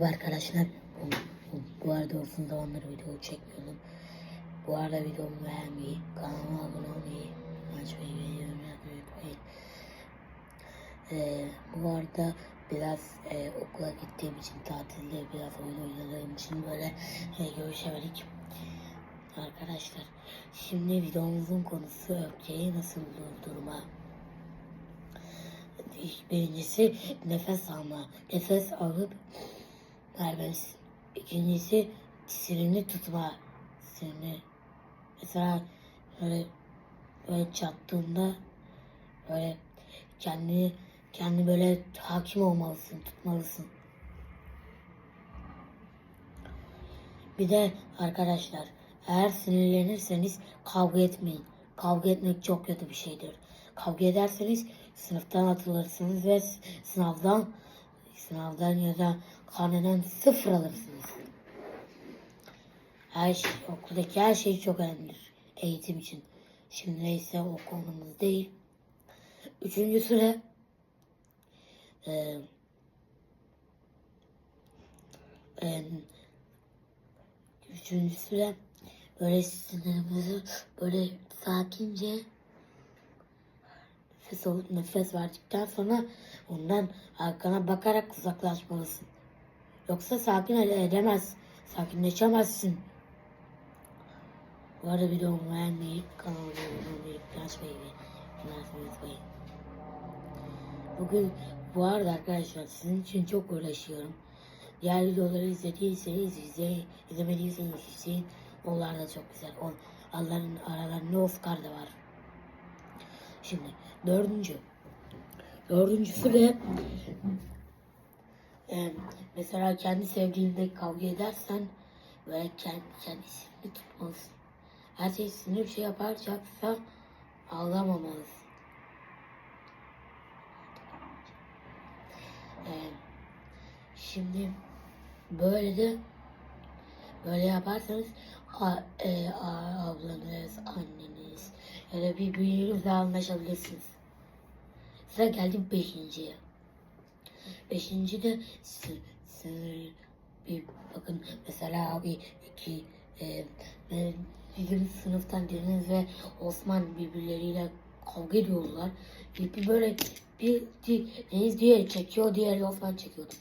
Arkadaşlar bu, bu, bu arada uzun zamandır video çekmiyordum. Bu arada videomu beğenmeyi, kanalıma abone olmayı, açmayı ve yorum yapmayı unutmayın. Ee, bu arada biraz e, okula gittiğim için tatilde biraz oyun oynadığım için böyle e, görüşemedik. Arkadaşlar şimdi videomuzun konusu öfkeyi nasıl durdurma. Birincisi nefes alma. Nefes alıp vermelisin. İkincisi disirini tutma. Disirini. Mesela böyle, böyle çattığında böyle kendini kendi böyle hakim olmalısın, tutmalısın. Bir de arkadaşlar eğer sinirlenirseniz kavga etmeyin. Kavga etmek çok kötü bir şeydir. Kavga ederseniz sınıftan atılırsınız ve sınavdan sınavdan ya da karneden sıfır alırsınız. Her şey, okuldaki her şey çok önemlidir eğitim için. Şimdi neyse o konumuz değil. Üçüncüsü de e, e, Üçüncüsü de böyle sinirimizi böyle sakince nefes alıp nefes verdikten sonra ondan arkana bakarak uzaklaşmalısın. Yoksa sakin ede- edemez, sakinleşemezsin. Bu arada videomu beğenmeyi, kanalıma abone olmayı, paylaşmayı ve unutmayın. Bugün bu arada arkadaşlar sizin için çok uğraşıyorum. Diğer videoları izlediyseniz izleyin, izlemediyseniz izleyin. Onlar da çok güzel. On, onların aralarında Oscar da var. Şimdi dördüncü. Dördüncüsü de e, mesela kendi sevdiğinde kavga edersen böyle kendi, kendisini tutmalısın. Her şey sinir şey yapacaksa ağlamamalısın. E, Şimdi böyle de böyle yaparsanız a, e, a- ablanız, anneniz da birbirinizle anlaşabilirsiniz. Sıra geldim beşinciye. Beşinci de sı- sınır bir bakın mesela abi iki e, bizim sınıftan Deniz ve Osman birbirleriyle kavga ediyorlar. Bir, bir böyle bir, bir Deniz diğeri çekiyor, diğeri Osman çekiyordu.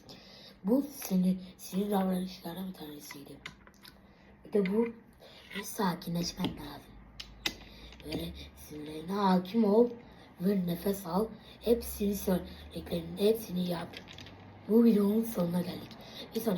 Bu sinir, sinir davranışlardan bir tanesiydi. Bir de bu bir sakinleşmen lazım. Böyle sinirlerine hakim ol ve nefes al. Hepsini söylediklerinin hepsini yap. Bu videonun sonuna geldik. Bir sonraki